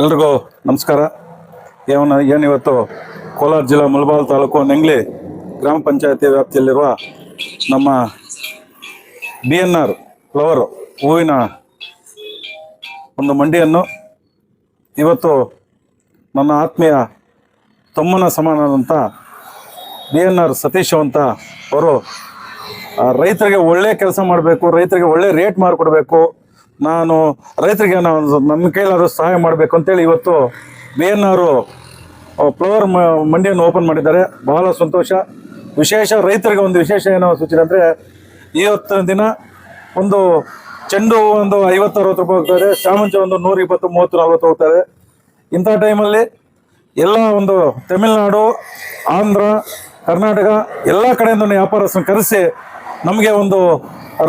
ಎಲ್ರಿಗೂ ನಮಸ್ಕಾರ. ಏನು ಏನಿವತ್ತು ಕೋಲಾರ ಜಿಲ್ಲಾ ಮುಳಬಾಲ್ ತಾಲೂಕು ನೆಂಗ್ಲಿ ಗ್ರಾಮ ಪಂಚಾಯತಿ ವ್ಯಾಪ್ತಿಯಲ್ಲಿರುವ ನಮ್ಮ ಬಿ ಎನ್ ಆರ್ ಫ್ಲವರು ಹೂವಿನ ಒಂದು ಮಂಡಿಯನ್ನು ಇವತ್ತು ನನ್ನ ಆತ್ಮೀಯ ತಮ್ಮನ ಸಮಾನದಂಥ ಬಿ ಎನ್ ಆರ್ ಸತೀಶ್ ಅಂತ ಅವರು ರೈತರಿಗೆ ಒಳ್ಳೆ ಕೆಲಸ ಮಾಡಬೇಕು, ರೈತರಿಗೆ ಒಳ್ಳೆ ರೇಟ್ ಮಾಡಿಕೊಡ್ಬೇಕು ನಾನು ರೈತರಿಗೆ ನಾನು ನನ್ನ ಕೈಲಾದ್ರು ಸಹಾಯ ಮಾಡಬೇಕು ಅಂತೇಳಿ ಇವತ್ತು ಬಿ ಎನ್ ಅವರು ಫ್ಲವರ್ ಮಂಡಿಯನ್ನು ಓಪನ್ ಮಾಡಿದ್ದಾರೆ. ಬಹಳ ಸಂತೋಷ. ವಿಶೇಷ ರೈತರಿಗೆ ಒಂದು ವಿಶೇಷ ಏನೋ ಸೂಚನೆ ಅಂದರೆ ಇವತ್ತು ದಿನ ಒಂದು ಚೆಂಡು ಒಂದು ಐವತ್ತು ಅರವತ್ತು ರೂಪಾಯಿ ಹೋಗ್ತಾರೆ ಶಾಮಂಚ ಒಂದು ನೂರ ಇಪ್ಪತ್ತು ಮೂವತ್ತು, ನಲ್ವತ್ತು ಹೋಗ್ತಾರೆ ಇಂಥ ಟೈಮಲ್ಲಿ ಎಲ್ಲ ಒಂದು ತಮಿಳುನಾಡು, ಆಂಧ್ರ, ಕರ್ನಾಟಕ ಎಲ್ಲ ಕಡೆಯಿಂದ ವ್ಯಾಪಾರಸ್ಥನ ಕರೆಸಿ ನಮಗೆ ಒಂದು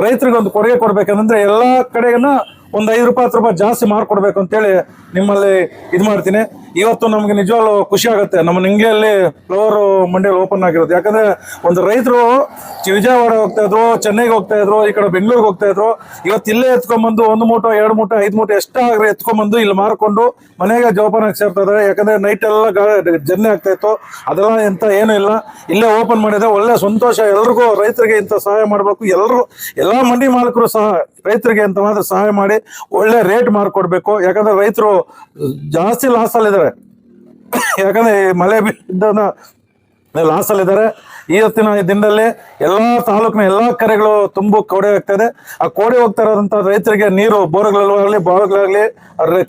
ರೈತರಿಗೆ ಒಂದು ಕೊಡುಗೆ ಕೊಡಬೇಕಂದ್ರೆ ಎಲ್ಲ ಕಡೆಗನ್ನ ಒಂದು ಐದು ರೂಪಾಯಿ, ಹತ್ತು ರೂಪಾಯಿ ಜಾಸ್ತಿ ಮಾರ್ಕೊಡ್ಬೇಕು ಅಂತೇಳಿ ನಿಮ್ಮಲ್ಲಿ ಇದು ಮಾಡ್ತೀನಿ. ಇವತ್ತು ನಮಗೆ ನಿಜವಾಗ್ಲೂ ಖುಷಿ ಆಗುತ್ತೆ. ನಮ್ಮ ನಿಂಗೆಯಲ್ಲಿ ಫ್ಲೋರ್ ಮಂಡಿಯಲ್ಲಿ ಓಪನ್ ಆಗಿರೋದು. ಯಾಕಂದ್ರೆ ಒಂದು ರೈತರು ವಿಜಯವಾಡ ಹೋಗ್ತಾ ಇದ್ರು, ಚೆನ್ನೈಗೆ ಹೋಗ್ತಾ ಇದ್ರು, ಈ ಕಡೆ ಬೆಂಗಳೂರಿಗೆ ಹೋಗ್ತಾ ಇದ್ರು, ಇವತ್ತು ಇಲ್ಲೇ ಎತ್ಕೊಂಡ್ಬಂದು ಒಂದು ಮೂಟ, ಎರಡು ಮೂಟ, ಐದು ಮೂಟ ಎಷ್ಟಾಗ್ರೆ ಎತ್ಕೊಂಡ್ಬಂದು ಇಲ್ಲಿ ಮಾರ್ಕೊಂಡು ಮನೆಗೆ ಜೋಪಾನಾಗಿ ಸೇರ್ತಾ ಇದಾರೆ ಯಾಕಂದ್ರೆ ನೈಟ್ ಎಲ್ಲ ಜರ್ನಿ ಆಗ್ತಾ ಇತ್ತು. ಅದೆಲ್ಲ ಎಂತ ಏನೂ ಇಲ್ಲ. ಇಲ್ಲೇ ಓಪನ್ ಮಾಡಿದೆ ಒಳ್ಳೆ ಸಂತೋಷ. ಎಲ್ರಿಗೂ ರೈತರಿಗೆ ಇಂಥ ಸಹಾಯ ಮಾಡಬೇಕು. ಎಲ್ಲರೂ ಎಲ್ಲ ಮಂಡಿ ಮಾಲೀಕರು ಸಹ ರೈತರಿಗೆ ಅಂತ ಮಾತ್ರ ಸಹಾಯ ಮಾಡಿ ಒಳ್ಳೆ ರೇಟ್ ಮಾರ್ಕೊಡ್ಬೇಕು. ಯಾಕಂದ್ರೆ ರೈತರು ಜಾಸ್ತಿ ಲಾಸ್ ಅಲ್ಲಿದ್ದಾರೆ ಯಾಕಂದ್ರೆ ಮಳೆ ಬಿದ್ದ ಲಾಸಲ್ಲಿದ್ದಾರೆ ಇವತ್ತಿನ ದಿನದಲ್ಲಿ ಎಲ್ಲ ತಾಲೂಕಿನ ಎಲ್ಲ ಕೆರೆಗಳು ತುಂಬ ಕೋಡೆ ಆಗ್ತಾ ಇದೆ ಆ ಕೋಡೆ ಹೋಗ್ತಾ ಇರೋದಂತ ರೈತರಿಗೆ ನೀರು ಬೋರ್ಗಳಾಗಲಿ ಬಾವಿಗಳಾಗಲಿ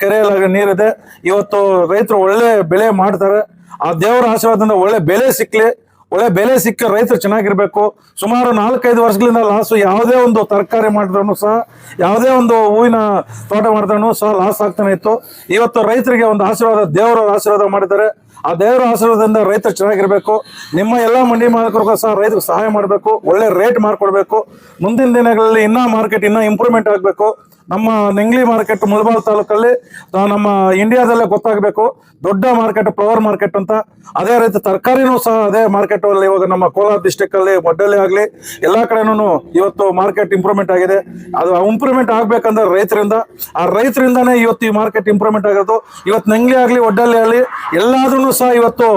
ಕೆರೆಯಲ್ಲಾಗಲಿ ನೀರಿದೆ. ಇವತ್ತು ರೈತರು ಒಳ್ಳೆ ಬೆಳೆ ಮಾಡ್ತಾರೆ. ಆ ದೇವರ ಆಶೀರ್ವಾದದಿಂದ ಒಳ್ಳೆ ಬೆಲೆ ಸಿಕ್ಲಿ. ಒಳ್ಳೆ ಬೆಲೆ ಸಿಕ್ಕ ರೈತರು ಚೆನ್ನಾಗಿರ್ಬೇಕು. ಸುಮಾರು ನಾಲ್ಕೈದು ವರ್ಷಗಳಿಂದ ಲಾಸು ಯಾವುದೇ ಒಂದು ತರಕಾರಿ ಮಾಡಿದ್ರೂ ಸಹ, ಯಾವುದೇ ಒಂದು ಹೂವಿನ ತೋಟ ಮಾಡಿದ್ರೂ ಸಹ ಲಾಸ್ ಆಗ್ತಾನೆ ಇತ್ತು. ಇವತ್ತು ರೈತರಿಗೆ ಒಂದು ಆಶೀರ್ವಾದ, ದೇವರ ಆಶೀರ್ವಾದ ಮಾಡಿದ್ದಾರೆ. ಆ ದೇವರ ಆಶೀರ್ವಾದದಿಂದ ರೈತರು ಚೆನ್ನಾಗಿರ್ಬೇಕು. ನಿಮ್ಮ ಎಲ್ಲ ಮಂಡಿ ಮಾಲಕರಿಗೂ ಸಹ ರೈತರಿಗೆ ಸಹಾಯ ಮಾಡಬೇಕು. ಒಳ್ಳೆ ರೇಟ್ ಮಾಡಿಕೊಡ್ಬೇಕು ಮುಂದಿನ ದಿನಗಳಲ್ಲಿ ಇನ್ನೂ ಮಾರ್ಕೆಟ್ ಇನ್ನೂ ಇಂಪ್ರೂವ್ಮೆಂಟ್ ಆಗಬೇಕು. ನಮ್ಮ ನೆಂಗ್ಲಿ ಮಾರ್ಕೆಟ್ ಮುಳಬಾಲ್ ತಾಲೂಕಲ್ಲಿ ನಮ್ಮ ಇಂಡಿಯಾದಲ್ಲೇ ಗೊತ್ತಾಗಬೇಕು. ದೊಡ್ಡ ಮಾರ್ಕೆಟ್ ಫ್ಲವರ್ ಮಾರ್ಕೆಟ್ ಅಂತ. ಅದೇ ರೀತಿ ತರಕಾರಿನೂ ಸಹ ಅದೇ ಮಾರ್ಕೆಟ್ ಅಲ್ಲಿ ಇವಾಗ ನಮ್ಮ ಕೋಲಾರ ಡಿಸ್ಟಿಕ್ ಅಲ್ಲಿ ಮೊಡ್ಡಲ್ಲಿ ಆಗಲಿ, ಎಲ್ಲ ಕಡೆನೂ ಇವತ್ತು ಮಾರ್ಕೆಟ್ ಇಂಪ್ರೂವ್ಮೆಂಟ್ ಆಗಿದೆ. ಅದು ಇಂಪ್ರೂವ್ಮೆಂಟ್ ಆಗ್ಬೇಕಂದ್ರೆ ರೈತರಿಂದ. ಆ ರೈತರಿಂದಾನೇ ಇವತ್ತು ಈ ಮಾರ್ಕೆಟ್ ಇಂಪ್ರೂವ್ಮೆಂಟ್ ಆಗೋದು. ಇವತ್ತು ನೆಂಗ್ಲಿ ಆಗಲಿ ಒಡ್ಡಲ್ಲಿ ಆಗಲಿ ಎಲ್ಲಾದ್ರೂ ಸಹ ಇವತ್ತು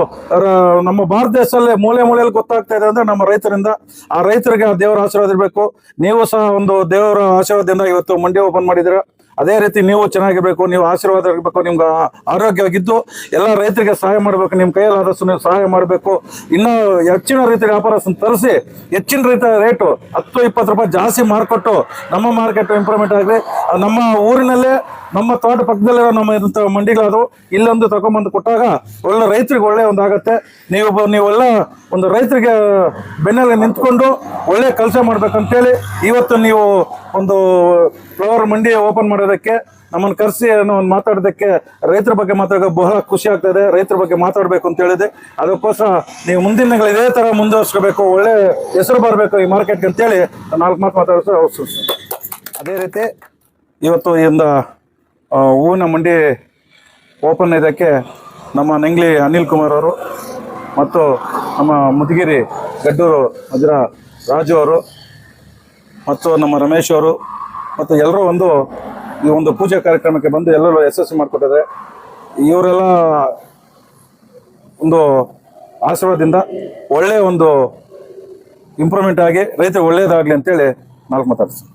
ನಮ್ಮ ಭಾರತ ದೇಶದಲ್ಲೇ ಮೂಲೆ ಮೂಲೆಯಲ್ಲಿ ಗೊತ್ತಾಗ್ತಾ ಇದೆ ಅಂದ್ರೆ ನಮ್ಮ ರೈತರಿಂದ. ಆ ರೈತರಿಗೆ ಆ ದೇವರ ಆಶೀರ್ವಾದ ಇರಬೇಕು. ನೀವು ಸಹ ಒಂದು ದೇವರ ಆಶೀರ್ವಾದದಿಂದ ಇವತ್ತು ಮಂಡಿ ಓಪನ್ ಮಾಡಿದಿರ ಅದೇ ರೀತಿ ನೀವು ಚೆನ್ನಾಗಿರ್ಬೇಕು, ನೀವು ಆಶೀರ್ವಾದ ಇರಬೇಕು ನಿಮ್ಗೆ ಆರೋಗ್ಯವಾಗಿದ್ದು, ಎಲ್ಲ ರೈತರಿಗೆ ಸಹಾಯ ಮಾಡಬೇಕು, ನಿಮ್ಮ ಕೈಯಲ್ಲಾದಷ್ಟು ನೀವು ಸಹಾಯ ಮಾಡಬೇಕು. ಇನ್ನೂ ಹೆಚ್ಚಿನ ರೀತಿ ವ್ಯಾಪಾರಸ್ಥನ ತರಿಸಿ, ಹೆಚ್ಚಿನ ರೀತಿಯ ರೇಟು, ಹತ್ತು, ಇಪ್ಪತ್ತು ರೂಪಾಯಿ ಜಾಸ್ತಿ ಮಾರ್ಕೊಟ್ಟು, ನಮ್ಮ ಮಾರ್ಕೆಟ್ ಇಂಪ್ರೂವ್ಮೆಂಟ್ ಆಗಲಿ, ನಮ್ಮ ಊರಿನಲ್ಲೇ ನಮ್ಮ ತೋಟ ಪಕ್ಕದಲ್ಲಿರೋ ನಮ್ಮ ಇಂಥ ಮಂಡಿಗಳದು ಇಲ್ಲೊಂದು ತಗೊಂಬಂದು ಕೊಟ್ಟಾಗ ಒಳ್ಳೆ ರೈತರಿಗೆ ಒಳ್ಳೆ ಒಂದು ಆಗತ್ತೆ ನೀವು ನೀವೆಲ್ಲ ಒಂದು ರೈತರಿಗೆ ಬೆನ್ನಲ್ಲಿ ನಿಂತ್ಕೊಂಡು ಒಳ್ಳೆ ಕೆಲಸ ಮಾಡ್ಬೇಕಂತೇಳಿ ಇವತ್ತು ನೀವು ಒಂದು ಫ್ಲವರ್ ಮಂಡಿ ಓಪನ್ ಮಾಡೋದಕ್ಕೆ, ನಮ್ಮನ್ನು ಕರೆಸಿ ಒಂದು ಮಾತಾಡೋದಕ್ಕೆ ರೈತರ ಬಗ್ಗೆ ಮಾತಾಡೋ ಬಹಳ ಖುಷಿ ಆಗ್ತದೆ ರೈತರ ಬಗ್ಗೆ ಮಾತಾಡಬೇಕು ಅಂತ ಹೇಳಿದೆ. ಅದಕ್ಕೋಸ್ಕರ ನೀವು ಮುಂದಿನ ದಿನಗಳು ಇದೇ ಥರ ಮುಂದುವರ್ಸ್ಕೋಬೇಕು. ಒಳ್ಳೆ ಹೆಸರು ಬರಬೇಕು ಈ ಮಾರ್ಕೆಟ್ಗೆ ಅಂತೇಳಿ ನಾಲ್ಕು ಮಾತು ಮಾತಾಡೋದು ಅದೇ ರೀತಿ ಇವತ್ತು ಇಂದ ಹೂವಿನ ಮಂಡಿ ಓಪನ್ ಇದಕ್ಕೆ ನಮ್ಮ ನೆಂಗ್ಲಿ ಅನಿಲ್ ಕುಮಾರ್ ಅವರು ಮತ್ತು ನಮ್ಮ ಮುದಗಿರಿ ಗಡ್ಡೂರು ಅದರ ರಾಜು ಅವರು ಮತ್ತು ನಮ್ಮ ರಮೇಶ್ ಅವರು ಮತ್ತು ಎಲ್ಲರೂ ಒಂದು ಈ ಒಂದು ಪೂಜಾ ಕಾರ್ಯಕ್ರಮಕ್ಕೆ ಬಂದು ಎಲ್ಲರೂ ಯಶಸ್ವಿ ಮಾಡಿಕೊಟ್ಟಿದ್ದಾರೆ. ಇವರೆಲ್ಲ ಒಂದು ಆಶೀರ್ವಾದದಿಂದ ಒಳ್ಳೆಯ ಒಂದು ಇಂಪ್ರೂವ್ಮೆಂಟ್ ಆಗಿ ರೈತರಿಗೆ ಒಳ್ಳೆಯದಾಗಲಿ ಅಂತೇಳಿ ನಾಲ್ಕು ಮಾತಾಡ್ತೀನಿ.